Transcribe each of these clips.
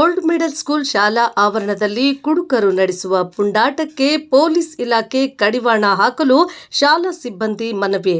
Old middle school ಶಾಲಾ ಆವರಣದಲ್ಲಿ ಕುಡುಕರು ನಡೆಸುವ ಪುಂಡಾಟಕ್ಕೆ ಪೊಲೀಸ್ ಇಲಾಖೆ ಕಡಿವಾಣ ಹಾಕಲು ಶಾಲಾ ಸಿಬ್ಬಂದಿ ಮನವಿ.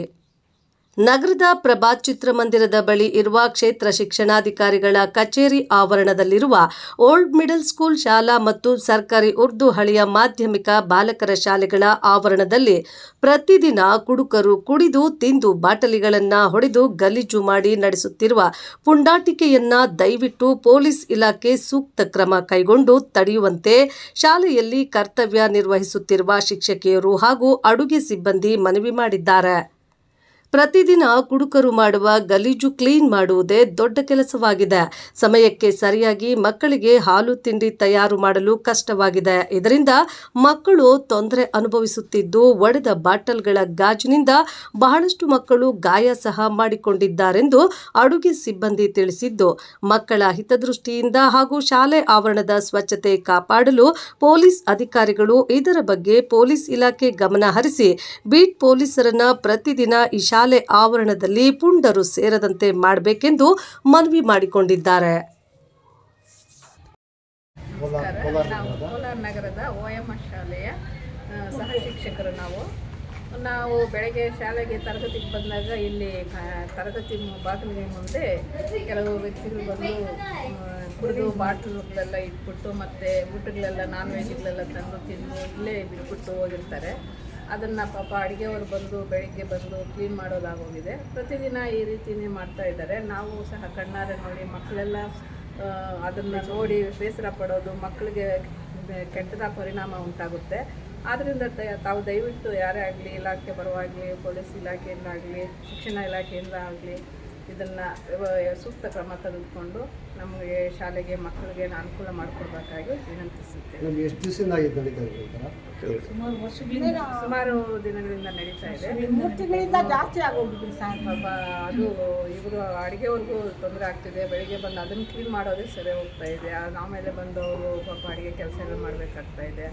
ನಗರದ ಪ್ರಭಾ ಚಿತ್ರಮಂದಿರದ ಬಳಿ ಇರುವ ಕ್ಷೇತ್ರ ಶಿಕ್ಷಣಾಧಿಕಾರಿಗಳ ಕಚೇರಿ ಆವರಣದಲ್ಲಿರುವ ಓಲ್ಡ್ ಮಿಡಲ್ ಸ್ಕೂಲ್ ಶಾಲಾ ಮತ್ತು ಸರ್ಕಾರಿ ಉರ್ದು ಹಳಿಯ ಮಾಧ್ಯಮಿಕ ಬಾಲಕರ ಶಾಲೆಗಳ ಆವರಣದಲ್ಲಿ ಪ್ರತಿದಿನ ಕುಡುಕರು ಕುಡಿದು ತಿಂದು ಬಾಟಲಿಗಳನ್ನು ಹೊಡೆದು ಗಲೀಜು ಮಾಡಿ ನಡೆಸುತ್ತಿರುವ ಪುಂಡಾಟಿಕೆಯನ್ನ ದಯವಿಟ್ಟು ಪೊಲೀಸ್ ಇಲಾಖೆ ಸೂಕ್ತ ಕ್ರಮ ಕೈಗೊಂಡು ತಡೆಯುವಂತೆ ಶಾಲೆಯಲ್ಲಿ ಕರ್ತವ್ಯ ನಿರ್ವಹಿಸುತ್ತಿರುವ ಶಿಕ್ಷಕಿಯರು ಹಾಗೂ ಅಡುಗೆ ಸಿಬ್ಬಂದಿ ಮನವಿ ಮಾಡಿದ್ದಾರೆ. ಪ್ರತಿದಿನ ಕುಡುಕರು ಮಾಡುವ ಗಲೀಜು ಕ್ಲೀನ್ ಮಾಡುವುದೇ ದೊಡ್ಡ ಕೆಲಸವಾಗಿದೆ. ಸಮಯಕ್ಕೆ ಸರಿಯಾಗಿ ಮಕ್ಕಳಿಗೆ ಹಾಲು ತಿಂಡಿ ತಯಾರು ಮಾಡಲು ಕಷ್ಟವಾಗಿದೆ. ಇದರಿಂದ ಮಕ್ಕಳು ತೊಂದರೆ ಅನುಭವಿಸುತ್ತಿದ್ದು ಒಡೆದ ಬಾಟಲ್ಗಳ ಗಾಜಿನಿಂದ ಬಹಳಷ್ಟು ಮಕ್ಕಳು ಗಾಯ ಸಹ ಮಾಡಿಕೊಂಡಿದ್ದಾರೆಂದು ಅಡುಗೆ ಸಿಬ್ಬಂದಿ ತಿಳಿಸಿದ್ದು, ಮಕ್ಕಳ ಹಿತದೃಷ್ಟಿಯಿಂದ ಹಾಗೂ ಶಾಲೆ ಆವರಣದ ಸ್ವಚ್ಛತೆ ಕಾಪಾಡಲು ಪೊಲೀಸ್ ಅಧಿಕಾರಿಗಳು ಇದರ ಬಗ್ಗೆ ಪೊಲೀಸ್ ಇಲಾಖೆ ಗಮನ ಹರಿಸಿ, ಬೀಟ್ ಪೊಲೀಸರನ್ನ ಪ್ರತಿದಿನ ಈ ಶಾಲೆ ಆವರಣದಲ್ಲಿ ಪುಂಡರು ಸೇರದಂತೆ ಮಾಡಬೇಕೆಂದು ಮನವಿ ಮಾಡಿಕೊಂಡಿದ್ದಾರೆ. ಕೋಲಾರ ನಗರದ ಓ ಎಸ್ ಶಾಲೆಯ ಸಹ ಶಿಕ್ಷಕರು ನಾವು. ನಾವು ಬೆಳಗ್ಗೆ ಶಾಲೆಗೆ ತರಗತಿಗೆ ಬಂದಾಗ ಇಲ್ಲಿ ತರಗತಿ ಬಾಗಿಲಿಗೆ ಮುಂದೆ ಕೆಲವು ವ್ಯಕ್ತಿಗಳು ಬಂದು ಕುಡಿದು ಬಾಟ್ಲುಗಳೆಲ್ಲ ಇಟ್ಬಿಟ್ಟು ಮತ್ತು ಊಟಗಳೆಲ್ಲ ನಾನ್ ವೆಜ್ಗಳೆಲ್ಲ ತಂದು ತಿಂದು ಇಲ್ಲೇ ಬಿಟ್ಬಿಟ್ಟು ಹೋಗಿರ್ತಾರೆ. ಅದನ್ನು ಪಾಪ ಅಡುಗೆಯವರು ಬಂದು ಬೆಳಿಗ್ಗೆ ಬಂದು ಕ್ಲೀನ್ ಮಾಡೋದಾಗೋಗಿದೆ. ಪ್ರತಿದಿನ ಈ ರೀತಿಯೇ ಮಾಡ್ತಾ ಇದ್ದಾರೆ. ನಾವು ಸಹ ಕಣ್ಣಾರೆ ನೋಡಿ ಮಕ್ಕಳೆಲ್ಲ ಅದನ್ನು ನೋಡಿ ಬೇಸರ ಪಡೋದು ಮಕ್ಕಳಿಗೆ ಕೆಟ್ಟದ ಪರಿಣಾಮ ಉಂಟಾಗುತ್ತೆ. ಆದ್ದರಿಂದ ತಾವು ದಯವಿಟ್ಟು ಯಾರೇ ಆಗಲಿ, ಇಲಾಖೆ ಬರುವಾಗಲಿ, ಪೊಲೀಸ್ ಇಲಾಖೆಯಿಂದ ಆಗಲಿ, ಶಿಕ್ಷಣ ಇಲಾಖೆಯಿಂದ ಆಗಲಿ ಇದನ್ನು ಸೂಕ್ತ ಕ್ರಮ ತೆಗೆದುಕೊಂಡು ನಮಗೆ ಶಾಲೆಗೆ ಮಕ್ಕಳಿಗೆ ಅನುಕೂಲ ಮಾಡಿಕೊಡ್ಬೇಕಾಗಿ ವಿನಂತಿಸುತ್ತೇವೆ ನಮ್ಗೆ ಎಷ್ಟು ದಿವಸದಿಂದ ಆಗಿದ್ದು ನಡೀತಾ ಇದೆ ಈ ಥರ ಸುಮಾರು ದಿನಗಳಿಂದ ನಡೀತಾ ಇದೆ. ಮೂರು ತಿಂಗಳಿಂದ ಜಾಸ್ತಿ ಆಗೋಗಿದ್ವಿ ಸರ್. ಪಾಪ ಅದು ಇವರು ಅಡುಗೆವರೆಗೂ ತೊಂದರೆ ಆಗ್ತಿದೆ. ಬೆಳಿಗ್ಗೆ ಬಂದು ಅದನ್ನು ಕ್ಲೀನ್ ಮಾಡೋದೇ ಸರಿ ಹೋಗ್ತಾ ಇದೆ. ಆ- ಆಮೇಲೆ ಬಂದು ಅವರು ಪಾಪ ಅಡುಗೆ ಕೆಲಸ ಎಲ್ಲ ಮಾಡಬೇಕಾಗ್ತಾ ಇದೆ.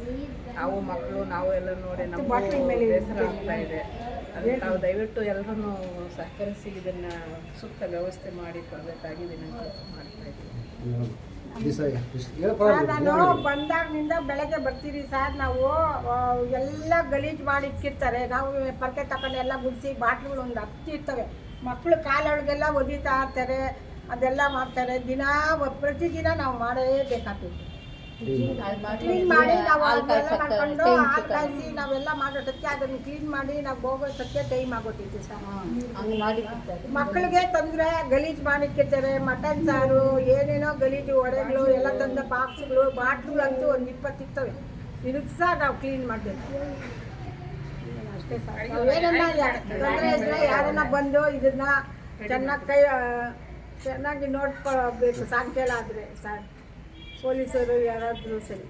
ನಾವು ಮಕ್ಕಳು ನಾವು ಎಲ್ಲ ನೋಡಿ ನಮ್ಮ ಬೇಸರ ಆಗ್ತಾ ಇದೆ. ಅದಕ್ಕೆ ತಾವು ದಯವಿಟ್ಟು ಎಲ್ಲರನ್ನೂ ಸಹಕರಿಸಿ ಇದನ್ನು ಸೂಕ್ತ ವ್ಯವಸ್ಥೆ ಮಾಡಿ ಕೊಡಬೇಕಾಗಿ ವಿನಂತಿ ಮಾಡ್ತಾ ಇದ್ದೀವಿ ನಾನು ಬಂದಾಗಿನಿಂದ ಬೆಳಗ್ಗೆ ಬರ್ತೀರಿ ಸರ್ ನಾವು ಎಲ್ಲ ಗಲೀಜು ಮಾಡಿ ಇಟ್ಟಿರ್ತಾರೆ ನಾವು ಪರ್ಕೆ ತಕೊಂಡು ಎಲ್ಲ ಗುಡಿಸಿ ಬಾಟ್ಲುಗಳು ಒಂದು ಹತ್ತಿರ್ತವೆ ಮಕ್ಕಳು ಕಾಲೊಳಗೆಲ್ಲ ಒದಿತಾ ಇರ್ತಾರೆ ಅದೆಲ್ಲ ಮಾಡ್ತಾರೆ. ದಿನ ಪ್ರತಿದಿನ ನಾವು ಮಾಡಲೇಬೇಕಾಗ್ತೈತಿ ಕ್ಲೀನ್ ಮಾಡಿ ನಾವು ಮಾಡ್ಕೊಂಡು ಹಾಲು ಕಾಯಿಸಿ ನಾವೆಲ್ಲ ಮಾಡೋದಕ್ಕೆ ಅದನ್ನು ಕ್ಲೀನ್ ಮಾಡಿ ನಾವು ಹೋಗೋದಕ್ಕೆ ಟೈಮ್ ಆಗೋತೈತಿ ಸರ್. ಮಕ್ಕಳಿಗೆ ತೊಂದರೆ ಗಲೀಜು ಮಾಡಿಕ್ಕಿರ್ತಾರೆ ಮಟನ್ ಸಾರು ಏನೇನೋ ಗಲೀಜು ಒಡೆಗಳು ಎಲ್ಲ ತಂದ ಬಾಕ್ಸ್ಗಳು ಬಾಟ್ಲು ಅಂತೂ ಒಂದು ಇಪ್ಪತ್ತಿರ್ತವೆ ಇದಕ್ಕೆ ಸಹ ನಾವು ಕ್ಲೀನ್ ಮಾಡಬೇಕು. ಅಷ್ಟೇ ಸರ್ ಏನನ್ನ ತೊಂದರೆ ಇದ್ರೆ ಯಾರನ್ನ ಬಂದು ಇದನ್ನ ಚೆನ್ನಾಗಿ ಕೈ ಚೆನ್ನಾಗಿ ನೋಡ್ಕೋಬೇಕು ಸಾಂಕೇಳ ಆದರೆ sir. ಪೊಲೀಸರು ಯಾರಾದರೂ ಸರಿ